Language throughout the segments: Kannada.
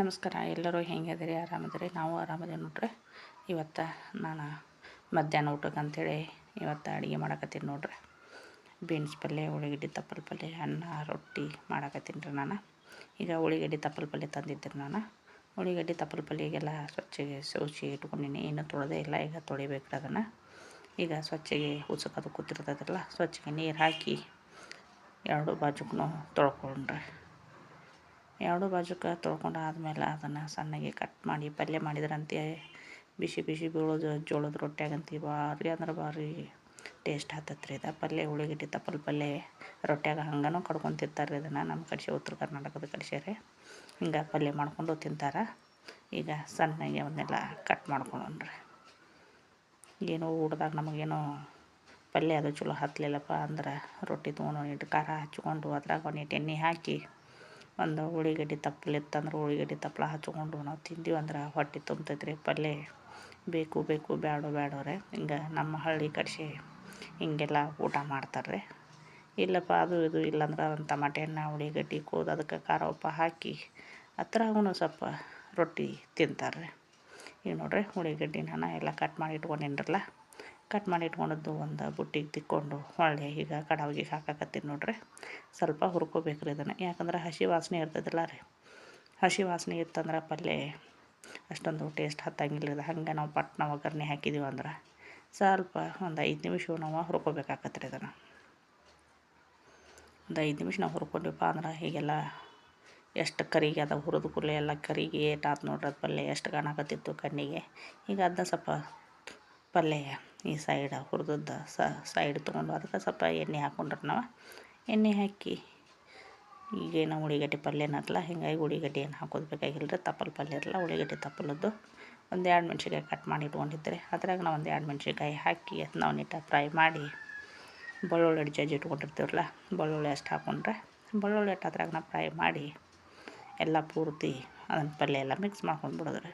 ನಮಸ್ಕಾರ, ಎಲ್ಲರೂ ಹೆಂಗಿದ್ದೀರಿ? ಆರಾಮದಿರಿ ನಾವು ಆರಾಮಿದ್ದೀವಿ ನೋಡ್ರಿ. ಇವತ್ತು ನಾನು ಮಧ್ಯಾಹ್ನ ಊಟಕ್ಕೆ ಅಂಥೇಳಿ ಇವತ್ತು ಅಡುಗೆ ಮಾಡಕತ್ತೀನಿ ನೋಡ್ರಿ. ಬೀನ್ಸ್ ಪಲ್ಯ, ಉಳ್ಳಾಗಡ್ಡಿ ತಪ್ಪಲ್ ಪಲ್ಯ, ಅನ್ನ, ರೊಟ್ಟಿ ಮಾಡಕತ್ತೀನಿ ರೀ ನಾನು. ಈಗ ಉಳ್ಳಿಗಡ್ಡೆ ತಪ್ಪಲ್ ಪಲ್ಯ ತಂದಿದ್ದೆ ನಾನು. ಉಳ್ಳಾಗಡ್ಡಿ ತಪ್ಪಲು ಪಲ್ಯಗೆಲ್ಲ ಸ್ವಚ್ಛಗೆ ಸೋಸಿ ಇಟ್ಕೊಂಡಿನಿ. ಇನ್ನೂ ತೊಳೆದೇ ಇಲ್ಲ, ಈಗ ತೊಳಿಬೇಕು ಅದನ್ನು. ಈಗ ಸ್ವಚ್ಛಗೆ ಉಸಕದು ಕೂತಿರ್ತದಲ್ಲ, ಸ್ವಚ್ಛಗೆ ನೀರು ಹಾಕಿ ಎರಡು ಬಾಜುಗೂ ತೊಳ್ಕೊಂಡ್ರೆ. ಎರಡು ಬಾಜುಕ ತೊಳ್ಕೊಂಡು ಆದಮೇಲೆ ಅದನ್ನು ಸಣ್ಣಗೆ ಕಟ್ ಮಾಡಿ ಪಲ್ಯ ಮಾಡಿದ್ರಂತೆ. ಬಿಸಿ ಬಿಸಿ ಬೀಳೋದು, ಜೋಳದ ರೊಟ್ಯಾಗಂತಿ ಭಾರಿ ಅಂದ್ರೆ ಭಾರಿ ಟೇಸ್ಟ್ ಹತ್ತತ್ರಿ ಇದು ಪಲ್ಯ, ಉಳ್ಳಾಗಡ್ಡಿ ತಪ್ಪಲ್ ಪಲ್ಯ ರೊಟ್ಯಾಗ ಹಂಗನೂ ಕಡ್ಕೊಂಡು ತಿಂತಾರೆ ಇದನ್ನು ನಮ್ಮ ಕಡೆ ಉತ್ತರ ಕರ್ನಾಟಕದ ಕಡೆ ಹಿಂಗೆ ಪಲ್ಯ ಮಾಡ್ಕೊಂಡು ತಿಂತಾರೆ. ಈಗ ಸಣ್ಣಗೆ ಅವನ್ನೆಲ್ಲ ಕಟ್ ಮಾಡ್ಕೊಂಡ್ರಿ. ಏನೋ ಊಟದಾಗ ನಮಗೇನೋ ಪಲ್ಯ ಅದು ಚಲೋ ಹತ್ತಲಿಲ್ಲಪ್ಪ ಅಂದ್ರೆ ರೊಟ್ಟಿ ತೊಗೊಂಡು ಒಂದಿಟ್ಟು ಖಾರ ಹಚ್ಕೊಂಡು ಅದ್ರಾಗ ಒಂದಿಟ್ಟು ಎಣ್ಣೆ ಹಾಕಿ ಒಂದು ಉಳ್ಳಾಗಡ್ಡಿ ತಪ್ಪಲು ಇತ್ತಂದ್ರೆ ಉಳ್ಳಾಗಡ್ಡಿ ತಪ್ಪಲ ಹಚ್ಕೊಂಡು ನಾವು ತಿಂದೀವಿ ಅಂದ್ರೆ ಹೊಟ್ಟೆ ತುಂಬ್ತೈತ್ರಿ ಪಲ್ಯ ಬೇಕು ಬೇಕು, ಬ್ಯಾಡೋ ಬ್ಯಾಡೋರೆ ಹಿಂಗೆ ನಮ್ಮ ಹಳ್ಳಿ ಕಡಿಸಿ ಹಿಂಗೆಲ್ಲ ಊಟ ಮಾಡ್ತಾರೆ ಇಲ್ಲಪ್ಪ, ಅದು, ಇದು ಇಲ್ಲಾಂದ್ರೆ ಅದನ್ನು ಟಮಾಟೆ ಹಣ್ಣು ಉಳ್ಳಾಗಡ್ಡಿ ಕೋದು ಅದಕ್ಕೆ ಖಾರ, ಉಪ್ಪ ಹಾಕಿ ಹತ್ರಗೂ ಸ್ವಲ್ಪ ರೊಟ್ಟಿ ತಿಂತಾರೆ ಈಗ ನೋಡಿರಿ ಉಳ್ಳಾಗಡ್ಡಿನ ಎಲ್ಲ ಕಟ್ ಮಾಡಿ ಇಟ್ಕೊಂಡಿನ್ರಲ್ಲ. ಕಟ್ ಮಾಡಿ ಇಟ್ಕೊಂಡದ್ದು ಒಂದು ಬುಟ್ಟಿಗೆ ತಿಕ್ಕೊಂಡು ಹೊಳ್ಳಿ ಈಗ ಕಡಾವಿಗೆ ಹಾಕಾಕತ್ತೀನಿ ನೋಡ್ರಿ. ಸ್ವಲ್ಪ ಹುರ್ಕೋಬೇಕು ರೀ ಇದನ್ನು. ಯಾಕಂದ್ರೆ ಹಸಿ ವಾಸನೆ ಇರ್ತದಲ್ಲ ರೀ. ಹಸಿ ವಾಸನೆ ಇತ್ತಂದ್ರೆ ಪಲ್ಯ ಅಷ್ಟೊಂದು ಟೇಸ್ಟ್ ಹತ್ತಂಗಿಲ್ಲ ಹಾಗೆ ನಾವು ಪಟ್ನ ಒಗ್ಗರಣೆ ಹಾಕಿದ್ದೀವಿ ಅಂದ್ರೆ ಸ್ವಲ್ಪ ಒಂದು ಐದು ನಿಮಿಷ ನಾವು ಹುರ್ಕೋಬೇಕಾಗತ್ತೆ ರೀ ಇದನ್ನು. ಒಂದು ಐದು ನಿಮಿಷ ನಾವು ಹುರ್ಕೊಂಡಿವಪ್ಪ ಅಂದ್ರೆ ಹೀಗೆಲ್ಲ ಎಷ್ಟು ಕರಿಗೆ ಅದ ಹುರಿದು ಕೂಡಲೇ ಎಲ್ಲ ಕರಿಗೆ ಏಟಾತು ನೋಡ್ರಿ ಅದು ಪಲ್ಯ. ಎಷ್ಟು ಕಾಣಕತ್ತಿತ್ತು ಕಣ್ಣಿಗೆ. ಈಗ ಅದನ್ನ ಸ್ವಲ್ಪ ಪಲ್ಯ ಈ ಸೈಡ್ ಹುರಿದದ್ದು ಸೈಡ್ ತೊಗೊಂಡು ಅದಕ್ಕೆ ಸ್ವಲ್ಪ ಎಣ್ಣೆ ಹಾಕ್ಕೊಂಡ್ರೆ ನಾವು. ಎಣ್ಣೆ ಹಾಕಿ ಈಗೇನು ಪಲ್ಯ ಪಲ್ಯನಲ್ಲ ಹಿಂಗಾಗಿ ಉಳಿಗಡ್ಡೆ ಏನು ಹಾಕೋದು ಬೇಕಾಗಿಲ್ಲ ರೀ ತಪ್ಪಲು ಪಲ್ಯ ಇರಲ್ಲ, ಉಳಿಗಡ್ಡೆ ತಪ್ಪಲದ್ದು. ಒಂದು ಎರಡು ಮೆಣ್ಸಿನ್ಕಾಯಿ ಕಟ್ ಮಾಡಿ ಇಟ್ಕೊಂಡಿದ್ದರೆ ಅದ್ರಾಗ ನಾವು ಒಂದು ಎರಡು ಮೆಣ್ಸಿನ್ಕಾಯಿ ಹಾಕಿ ಅದು ನಾವು ನೀಟಾಗಿ ಫ್ರೈ ಮಾಡಿ ಬೆಳ್ಳುಳ್ಳಿ ಜಜ್ಜಿ ಇಟ್ಕೊಂಡಿರ್ತೀವಲ್ಲ, ಬೆಳ್ಳುಳ್ಳಿ ಅಷ್ಟು ಹಾಕ್ಕೊಂಡ್ರೆ ಬೆಳ್ಳುಳ್ಳಿ ಅಷ್ಟು ಅದ್ರಾಗ ನಾವು ಫ್ರೈ ಮಾಡಿ ಎಲ್ಲ ಪೂರ್ತಿ ಅದನ್ನು ಪಲ್ಯ ಎಲ್ಲ ಮಿಕ್ಸ್ ಮಾಡ್ಕೊಂಡು ಬಿಡೋದ್ರಿ.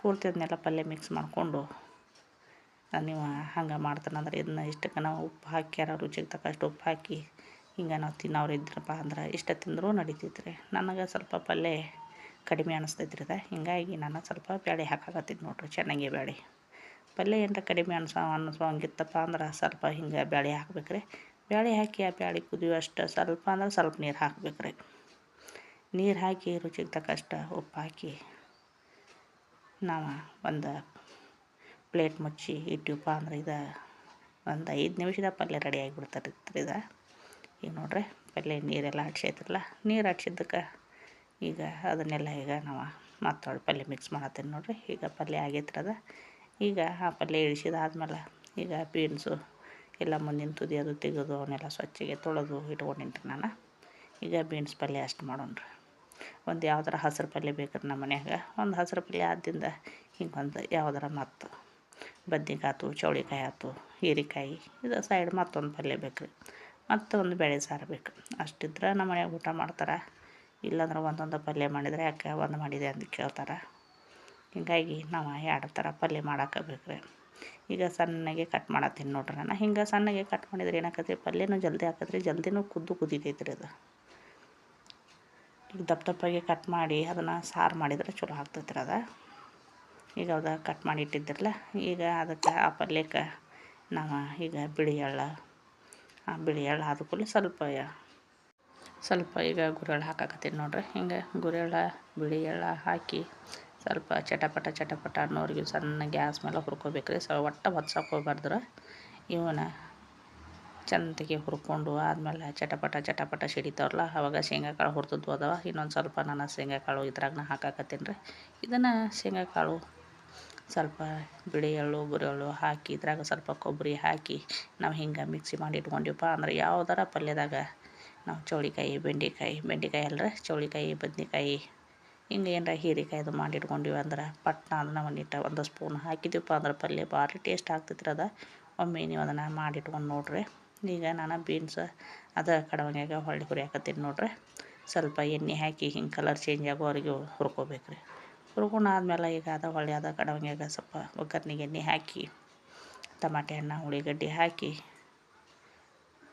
ಪೂರ್ತಿ ಅದನ್ನೆಲ್ಲ ಪಲ್ಯ ಮಿಕ್ಸ್ ಮಾಡಿಕೊಂಡು ನೀವು ಹಂಗೆ ಮಾಡ್ತಾನಂದ್ರೆ ಇದನ್ನ ಇಷ್ಟಕ್ಕೆ ನಾವು ಉಪ್ಪು ಹಾಕ್ಯಾರ ರುಚಿಗೆ ತಕ್ಕಷ್ಟು ಉಪ್ಪು ಹಾಕಿ ಹಿಂಗೆ ನಾವು ತಿನ್ನೋರು ಇದ್ರಪ್ಪ ಅಂದ್ರೆ ಇಷ್ಟ ತಿಂದರೂ ನಡಿತೈತ್ರಿ. ನನಗೆ ಸ್ವಲ್ಪ ಪಲ್ಯ ಕಡಿಮೆ ಅನಿಸ್ತೈತ್ರಿ ಅದು. ಹಿಂಗಾಗಿ ನಾನು ಸ್ವಲ್ಪ ಬೇಳೆ ಹಾಕಾಕತ್ತಿದ್ದು ನೋಡಿರಿ, ಚೆನ್ನಾಗಿ ಬೇಳೆ ಪಲ್ಯ ಏನರ ಕಡಿಮೆ ಅನ್ಸೋ ಅನ್ನಿಸೋಂಗಿತ್ತಪ್ಪ ಅಂದ್ರೆ ಸ್ವಲ್ಪ ಹಿಂಗೆ ಬೇಳೆ ಹಾಕ್ಬೇಕ್ರಿ. ಬೇಳೆ ಹಾಕಿ ಆ ಬೇಳೆ ಕುದಿಯುವಷ್ಟು ಸ್ವಲ್ಪ ಅಂದ್ರೆ ಸ್ವಲ್ಪ ನೀರು ಹಾಕ್ಬೇಕ್ರಿ. ನೀರು ಹಾಕಿ ರುಚಿಗೆ ತಕ್ಕಷ್ಟು ಉಪ್ಪು ಹಾಕಿ ನಾವು ಒಂದು ಪ್ಲೇಟ್ ಮುಚ್ಚಿ ಇಟ್ಟಿವಪ್ಪ ಅಂದ್ರೆ ಇದು ಒಂದು ಐದು ನಿಮಿಷದ ಪಲ್ಯ ರೆಡಿ ಆಗಿಬಿಡ್ತಾರೆ ಇದು. ಈಗ ನೋಡ್ರಿ, ಪಲ್ಯ ನೀರೆಲ್ಲ ಹಡ್ಸೈತ್ರಲ್ಲ ನೀರು ಹಡ್ಸಿದ್ದಕ್ಕೆ ಈಗ ಅದನ್ನೆಲ್ಲ ಈಗ ನಾವು ಮತ್ತೊಳ್ಳೆ ಪಲ್ಯ ಮಿಕ್ಸ್ ಮಾಡತ್ತೀನಿ ನೋಡ್ರಿ. ಈಗ ಪಲ್ಯ ಆಗೈತ್ರದ ಈಗ ಆ ಪಲ್ಯ ಇಳಿಸಿದಾದ್ಮೇಲೆ ಈಗ ಬೀನ್ಸು ಎಲ್ಲ ಮುಂದಿನ ತುದಿ ಅದು ತೆಗೆದು ಅವನ್ನೆಲ್ಲ ಸ್ವಚ್ಛಗೆ ತೊಳೆದು ಇಟ್ಕೊಂಡಿನ್ರಿ ನಾನು. ಈಗ ಬೀನ್ಸ್ ಪಲ್ಯ ಅಷ್ಟು ಮಾಡೋಣ್ರಿ ಒಂದು ಯಾವ್ದಾರ ಹಸ್ರು ಪಲ್ಯ ಬೇಕ್ರಿ ನಮ್ಮ ಮನ್ಯಾಗ. ಒಂದು ಹಸ್ರು ಪಲ್ಯ ಆದಿಂದ ಒಂದು ಯಾವ್ದಾರ ಮತ್ತು ಬದ್ನಿಕಾಯಿ ಆಯ್ತು ಚೌಳಿಕಾಯಿ ಆಯ್ತು ಹೀರೆಕಾಯಿ ಇದು ಸೈಡ್ ಮತ್ತೊಂದು ಪಲ್ಯ ಬೇಕು ರೀ ಮತ್ತು ಒಂದು ಬೇಳೆ ಸಾರು ಬೇಕು. ಅಷ್ಟಿದ್ರೆ ನಮ್ಮ ಮನ್ಯಾಗ ಊಟ ಮಾಡ್ತಾರೆ. ಇಲ್ಲಾಂದ್ರೆ ಒಂದೊಂದು ಪಲ್ಯ ಮಾಡಿದರೆ ಯಾಕೆ ಒಂದು ಮಾಡಿದೆ ಅಂತ ಕೇಳ್ತಾರೆ. ಹೀಗಾಗಿ ನಾವು ಎರಡು ಥರ ಪಲ್ಯ ಮಾಡಾಕಬೇಕು ಬೇಕು ರೀ ಈಗ ಸಣ್ಣಗೆ ಕಟ್ ಮಾಡತ್ತೀನಿ ನೋಡ್ರಿ ನಾನು. ಹಿಂಗೆ ಸಣ್ಣಗೆ ಕಟ್ ಮಾಡಿದ್ರೆ ಏನಾಕತ್ರಿ? ಪಲ್ಯನೂ ಜಲ್ದಿ ಹಾಕತ್ರಿ ಜಲ್ದಿನೂ ಕುದ್ದು ಕುದಿತೈತ್ರಿ ಅದು. ಈಗ ದಪ್ಪ ದಪ್ಪಗೆ ಕಟ್ ಮಾಡಿ ಅದನ್ನು ಸಾರು ಮಾಡಿದ್ರೆ ಚಲೋ ಆಗ್ತೈತ್ರಿ ಅದು. ಈಗ ಅದ ಕಟ್ ಮಾಡಿ ಇಟ್ಟಿದ್ದಿರಲ್ಲ ಈಗ ಅದಕ್ಕೆ ಆ ಪಲ್ಯಕ್ಕೆ ನಾವು ಈಗ ಬಿಳಿ ಎಳ್ಳು, ಆ ಬಿಳಿ ಎಳ್ಳು ಕೂಡಲೇ ಸ್ವಲ್ಪ ಸ್ವಲ್ಪ ಈಗ ಗುರೆಳ್ಳು ಹಾಕಾಕತ್ತೀನಿ ನೋಡ್ರಿ. ಹಿಂಗೆ ಗುರೆಳ್ಳು, ಬಿಳಿ ಎಳ್ಳು ಹಾಕಿ ಸ್ವಲ್ಪ ಚಟಪಟ ಚಟಪಟ ಅನ್ನೋರಿಗೆ ಸಣ್ಣ ಗ್ಯಾಸ್ ಮೇಲೆ ಹುರ್ಕೋಬೇಕ್ರಿ. ಸೊ ಒಟ್ಟು ಹೊತ್ಸಕ್ಕೆ ಹೋಗ್ಬಾರ್ದ್ರೆ ಇವನ್ನ ಚಂದಗೆ ಹುರ್ಕೊಂಡು ಆದಮೇಲೆ ಚಟಪಟ ಚಟಪಟ ಸಿಡಿತಾವ್ರಲ್ಲ, ಅವಾಗ ಶೇಂಗಾ ಕಾಳು ಹುರಿದದ್ದು ಅದಾವ. ಇನ್ನೊಂದು ಸ್ವಲ್ಪ ನಾನು ಶೇಂಗಾ ಕಾಳು ಇದ್ರಾಗ ಹಾಕಾಕತ್ತೀನಿ ರೀ. ಇದನ್ನು ಶೇಂಗಾ ಕಾಳು ಸ್ವಲ್ಪ ಬಿಳಿ ಎಳ್ಳು ಬುರಿ ಎಳ್ಳು ಹಾಕಿ, ಇದ್ರಾಗ ಸ್ವಲ್ಪ ಕೊಬ್ಬರಿ ಹಾಕಿ ನಾವು ಹಿಂಗೆ ಮಿಕ್ಸಿ ಮಾಡಿ ಇಟ್ಕೊಂಡೀವಪ್ಪ. ಅಂದ್ರೆ ಯಾವ್ದಾರ ಪಲ್ಯದಾಗ ನಾವು ಚೌಳಿಕಾಯಿ, ಬೆಂಡೆಕಾಯಿ ಬೆಂಡೆಕಾಯಿ ಅಲ್ರ ಚೌಳಿಕಾಯಿ, ಬದ್ನೆಕಾಯಿ, ಹಿಂಗೆ ಏನರ ಹೀರೆಕಾಯ್ದು ಮಾಡಿ ಇಟ್ಕೊಂಡಿವಿ ಅಂದ್ರೆ ಪಟ್ನ ಅದನ್ನ ಒಂದಿಟ್ಟು ಒಂದು ಸ್ಪೂನ್ ಹಾಕಿದ್ದೀವಪ್ಪ ಅಂದ್ರೆ ಪಲ್ಯ ಭಾರಿ ಟೇಸ್ಟ್ ಆಗ್ತೈತ್ರಿ ಅದು. ಒಮ್ಮೆ ನೀವು ಅದನ್ನು ಮಾಡಿ ಇಟ್ಕೊಂಡು ನೋಡಿರಿ. ಈಗ ನಾನು ಬೀನ್ಸ್ ಅದ ಕಡವಂಗ್ಯಾಗ ಹೊಳ್ಳಿ ಹುರಿಯಾಕತ್ತೀನಿ ನೋಡ್ರಿ. ಸ್ವಲ್ಪ ಎಣ್ಣೆ ಹಾಕಿ ಹಿಂಗೆ ಕಲರ್ ಚೇಂಜ್ ಆಗೋವರೆಗೂ ಹುರ್ಕೋಬೇಕು ರೀ ಹುರ್ಕೊಂಡು ಆದಮೇಲೆ ಈಗ ಅದು ಹೊಳ್ಳಿ ಅದ ಕಡವಂಗ್ಯಾಗ ಸ್ವಲ್ಪ ಒಗ್ಗರ್ನಿಗೆ ಎಣ್ಣೆ ಹಾಕಿ, ಟಮಾಟೆ ಹಣ್ಣು ಉಳ್ಳಾಗಡ್ಡಿ ಹಾಕಿ,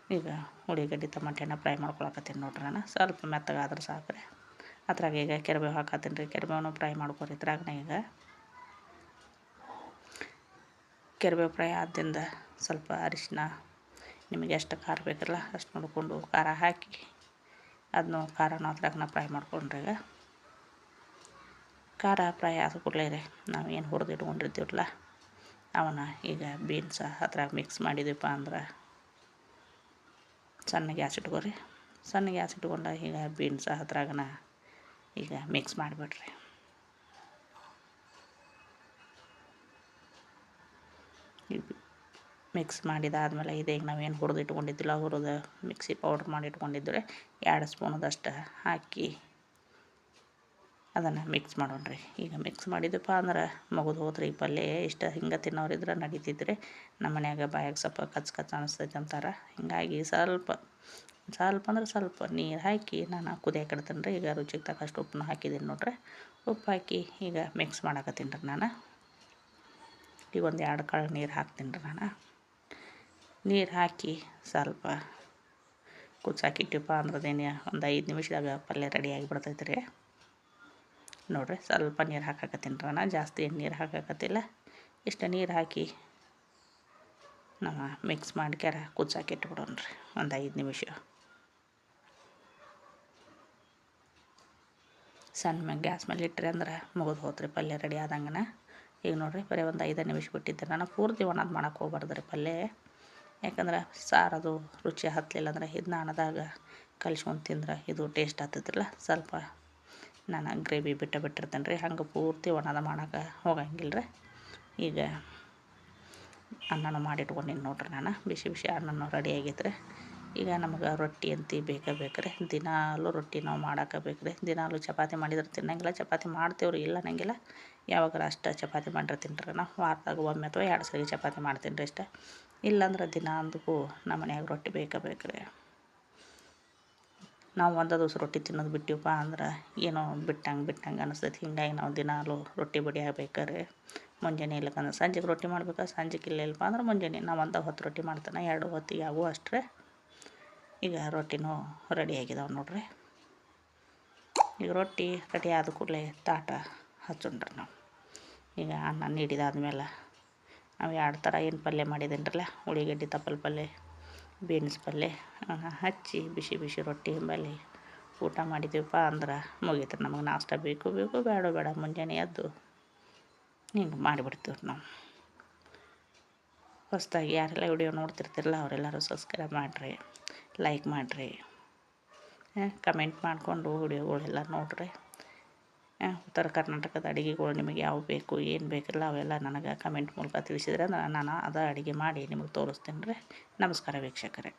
ಈಗ ಉಳ್ಳಾಗಡ್ಡಿ ಟಮಾಟೆ ಹಣ್ಣು ಫ್ರೈ ಮಾಡ್ಕೊಳಕತ್ತೀನಿ ನೋಡ್ರಿ ನಾನು. ಸ್ವಲ್ಪ ಮೆತ್ತಗಾದ್ರೆ ಸಾಕು ರೀ ಅದ್ರಾಗ ಈಗ ಕೆರೆಬೇವು ಹಾಕತ್ತೀನಿ ರೀ. ಕೆರಿಬೇವನು ಫ್ರೈ ಮಾಡ್ಕೊರಿ ಇದ್ರಾಗನ ಈಗ. ಕೆರೆಬೇವು ಫ್ರೈ ಆದ್ದರಿಂದ ಸ್ವಲ್ಪ ಅರಿಶಿನ ನಿಮಗೆ ಎಷ್ಟು ಖಾರ ಬೇಕಲ್ಲ ಅಷ್ಟು ನೋಡಿಕೊಂಡು ಖಾರ ಹಾಕಿ ಅದನ್ನು ಖಾರನ ಅದ್ರಾಗನ ಫ್ರೈ ಮಾಡ್ಕೊಂಡ್ರೆ ಖಾರ ಫ್ರೈ ಆದ ಕೂಡಲೇ ನಾವು ಏನು ಹುರಿದು ಇಟ್ಕೊಂಡಿರ್ತೀವಲ್ಲ ಅವನ್ನ ಈಗ ಬೀನ್ಸ ಅದ್ರಾಗ ಮಿಕ್ಸ್ ಮಾಡಿದ್ವಿಪ್ಪ ಅಂದ್ರೆ ಸಣ್ಣ ಗ್ಯಾಸ್ ಇಟ್ಕೊರಿ. ಸಣ್ಣ ಗ್ಯಾಸ್ ಇಟ್ಕೊಂಡ ಈಗ ಬೀನ್ಸ ಹತ್ರಾಗನ ಈಗ ಮಿಕ್ಸ್ ಮಾಡಿಬಿಡ್ರಿ. ಮಿಕ್ಸ್ ಮಾಡಿದಾದ್ಮೇಲೆ ಇದೀಗ ನಾವೇನು ಹುರಿದು ಇಟ್ಕೊಂಡಿದ್ದಿಲ್ಲ ಹುರಿದು ಮಿಕ್ಸಿ ಪೌಡ್ರ್ ಮಾಡಿ ಇಟ್ಕೊಂಡಿದ್ರೆ ಎರಡು ಸ್ಪೂನದಷ್ಟು ಹಾಕಿ ಅದನ್ನು ಮಿಕ್ಸ್ ಮಾಡೋಣ ರೀ ಈಗ ಮಿಕ್ಸ್ ಮಾಡಿದಪ್ಪ ಅಂದ್ರೆ ಮುಗಿದು ಹೋದ್ರಿ ಪಲ್ಯ ಇಷ್ಟ ಹಿಂಗೆ ತಿನ್ನೋರಿದ್ರೆ ನಡೀತಿದ್ರೆ. ನಮ್ಮ ಮನ್ಯಾಗ ಬಾಯಾಗ ಸ್ವಲ್ಪ ಕಚ್ ಕಚ್ ಅನಿಸ್ತೈತೆ ಅಂತಾರೆ. ಹಿಂಗಾಗಿ ಸ್ವಲ್ಪ ಸ್ವಲ್ಪ ಅಂದ್ರೆ ಸ್ವಲ್ಪ ನೀರು ಹಾಕಿ ನಾನು ಕುದಿಯಕ್ಕೆ ಇಡ್ತೀನಿ ರೀ ಈಗ ರುಚಿಗೆ ತಕ್ಕಷ್ಟು ಉಪ್ಪನ್ನ ಹಾಕಿದ್ದೀನಿ ನೋಡ್ರಿ. ಉಪ್ಪು ಹಾಕಿ ಈಗ ಮಿಕ್ಸ್ ಮಾಡಾಕತ್ತೀನಿ ರೀ ನಾನು. ಈಗ ಒಂದು ಎರಡು ಕಾಳು ನೀರು ಹಾಕ್ತೀನಿ ರೀ ನಾನು. ನೀರು ಹಾಕಿ ಸ್ವಲ್ಪ ಕುಚ್ಚಾಕಿಟ್ಟಿಪ್ಪ ಅಂದ್ರದೇನು ಒಂದು ಐದು ನಿಮಿಷದಾಗ ಪಲ್ಯ ರೆಡಿ ಆಗಿಬಿಡ್ತೈತೆ ರೀ ನೋಡಿರಿ ಸ್ವಲ್ಪ ನೀರು ಹಾಕಾಕತ್ತೀನಿ ರೀ ನಾನು ಜಾಸ್ತಿ ಏನು ನೀರು ಹಾಕಾಕತ್ತಿಲ್ಲ. ಇಷ್ಟು ನೀರು ಹಾಕಿ ನಾವು ಮಿಕ್ಸ್ ಮಾಡ್ಕ್ಯಾರ ಕುಚ್ಚಾಕಿಟ್ಬಿಡೋಣ ರೀ ಒಂದು ಐದು ನಿಮಿಷ. ಸಣ್ಣ ಮ್ಯಾಗ ಗ್ಯಾಸ್ ಮೇಲೆ ಇಟ್ಟರೆ ಅಂದ್ರೆ ಮುಗಿದು ಹೋತ್ರಿ ಪಲ್ಯ ರೆಡಿ ಆದಂಗನ. ಈಗ ನೋಡಿರಿ ಬರೀ ಒಂದು ಐದು ನಿಮಿಷ ಬಿಟ್ಟಿದ್ದೆ ನಾನು. ಪೂರ್ತಿ ಒಣದು ಮಾಡೋಕೆ ಹೋಗ್ಬಾರ್ದು ರೀ ಪಲ್ಯ. ಯಾಕಂದ್ರೆ ಸಾರದು ರುಚಿ ಹತ್ತಲಿಲ್ಲ ಅಂದ್ರೆ ಇದನ್ನ ಅನ್ನದಾಗ ಕಲ್ಸ್ಕೊಂಡು ತಿಂದ್ರೆ ಇದು ಟೇಸ್ಟ್ ಆಗ್ತೈತ್ರಲ್ಲ. ಸ್ವಲ್ಪ ನಾನು ಗ್ರೇವಿ ಬಿಟ್ಟು ಬಿಟ್ಟಿರ್ತೇನೆ ರೀ, ಹಂಗೆ ಪೂರ್ತಿ ಒಣದ ಮಾಡೋಕೆ ಹೋಗಂಗಿಲ್ಲ ರೀ ಈಗ ಅನ್ನನೂ ಮಾಡಿಟ್ಕೊಂಡಿನಿ ನೋಡ್ರಿ ನಾನು, ಬಿಸಿ ಬಿಸಿ ಅನ್ನನೂ ರೆಡಿ ಆಗೈತೆ ರೀ. ಈಗ ನಮಗೆ ರೊಟ್ಟಿ ಅಂತ ಬೇಕೇ ಬೇಕು ರೀ, ದಿನಾಲೂ ರೊಟ್ಟಿ ನಾವು ಮಾಡೋಕೆ ಬೇಕು ರೀ. ದಿನಾಲೂ ಚಪಾತಿ ಮಾಡಿದ್ರೆ ತಿನ್ನಂಗಿಲ್ಲ, ಚಪಾತಿ ಮಾಡ್ತೇವ್ರಿ ಇಲ್ಲ ಅನ್ನಂಗಿಲ್ಲ. ಯಾವಾಗಾರ ಅಷ್ಟು ಚಪಾತಿ ಮಾಡಿರ್ತೀನಿ ರೀ ನಾವು, ವಾರದಾಗ ಒಮ್ಮೆ ಅಥವಾ ಎರಡು ಸರಿ ಚಪಾತಿ ಮಾಡ್ತೀನಿ ರೀ ಇಷ್ಟ ಇಲ್ಲಾಂದ್ರೆ ದಿನ ಅಂದಕ್ಕೂ ನಮ್ಮ ಮನ್ಯಾಗ ರೊಟ್ಟಿ ಬೇಕೇ ಬೇಕು ರೀ. ನಾವು ಒಂದು ದಿವಸ ರೊಟ್ಟಿ ತಿನ್ನೋದು ಬಿಟ್ಟಿವಪ್ಪ ಅಂದ್ರೆ ಏನೋ ಬಿಟ್ಟಂಗೆ ಬಿಟ್ಟಂಗೆ ಅನಿಸ್ತೈತಿ. ಹಿಂಗಾಗಿ ನಾವು ದಿನಾಲು ರೊಟ್ಟಿ ಬಡಿ ಆಗ್ಬೇಕಾದ್ರೆ ಮುಂಜಾನೆ ಇಲ್ಲಕಂದ್ರೆ ಸಂಜೆಗೆ ರೊಟ್ಟಿ ಮಾಡ್ಬೇಕು, ಸಂಜೆಗೆ ಇಲ್ಲಪ್ಪ ಅಂದ್ರೆ ಮುಂಜಾನೆ ನಾವು ಒಂದು ಹೊತ್ತು ರೊಟ್ಟಿ ಮಾಡ್ತಾನೆ, ಎರಡು ಹೊತ್ತಿಗೆ ಆಗು ಅಷ್ಟೇ ಈಗ ರೊಟ್ಟಿನೂ ರೆಡಿ ಆಗಿದಾವೆ ನೋಡ್ರಿ. ಈಗ ರೊಟ್ಟಿ ರೆಡಿ ಆದ ಕೂಡಲೇ ತಾಟ ಹಚ್ಚೊಂಡ್ರಿ ನಾವು. ಈಗ ಅನ್ನ ನೀಡಿದಾದ್ಮೇಲೆ ನಾವು ಎರಡು ಥರ ಏನು ಪಲ್ಯ ಮಾಡಿದ್ದೇನ್ರಲ್ಲ ಉಳ್ಳಿಗಡ್ಡೆ ತಪ್ಪಲ್ ಪಲ್ಯ. ಬೀನ್ಸ್ ಪಲ್ಯ ಹಚ್ಚಿ ಬಿಸಿ ಬಿಸಿ ರೊಟ್ಟಿ ಹಿಂಬಲ್ಲಿ ಊಟ ಮಾಡಿದ್ದೀವಪ್ಪ ಅಂದ್ರೆ ಮುಗೀತು ನಮಗೆ ನಾಷ್ಟ. ಬೇಕು ಬೇಕು, ಬೇಡ ಬೇಡ, ಮುಂಜಾನೆ ಎದ್ದು ಹಿಂಗೆ ಮಾಡಿಬಿಡ್ತೀವಿ ನಾವು. ಹೊಸ್ದಾಗಿ ಯಾರೆಲ್ಲ ವಿಡಿಯೋ ನೋಡ್ತಿರ್ತಿರಲ್ಲ ಅವರೆಲ್ಲರೂ ಸಬ್ಸ್ಕ್ರೈಬ್ ಮಾಡಿರಿ ಲೈಕ್ ಮಾಡಿರಿ ಕಮೆಂಟ್ ಮಾಡಿಕೊಂಡು ವಿಡಿಯೋಗಳೆಲ್ಲ ನೋಡಿರಿ. ಉತ್ತರ ಕರ್ನಾಟಕದ ಅಡುಗೆಗಳು ನಿಮಗೆ ಯಾವ ಬೇಕು, ಏನು ಬೇಕಿಲ್ಲ ಅವೆಲ್ಲ ನನಗೆ ಕಮೆಂಟ್ ಮೂಲಕ ತಿಳಿಸಿದ್ರೆ ನಾನು ಅದು ಅಡುಗೆ ಮಾಡಿ ನಿಮಗೆ ತೋರಿಸ್ತೀನಿ ರೀ ನಮಸ್ಕಾರ ವೀಕ್ಷಕರೇ.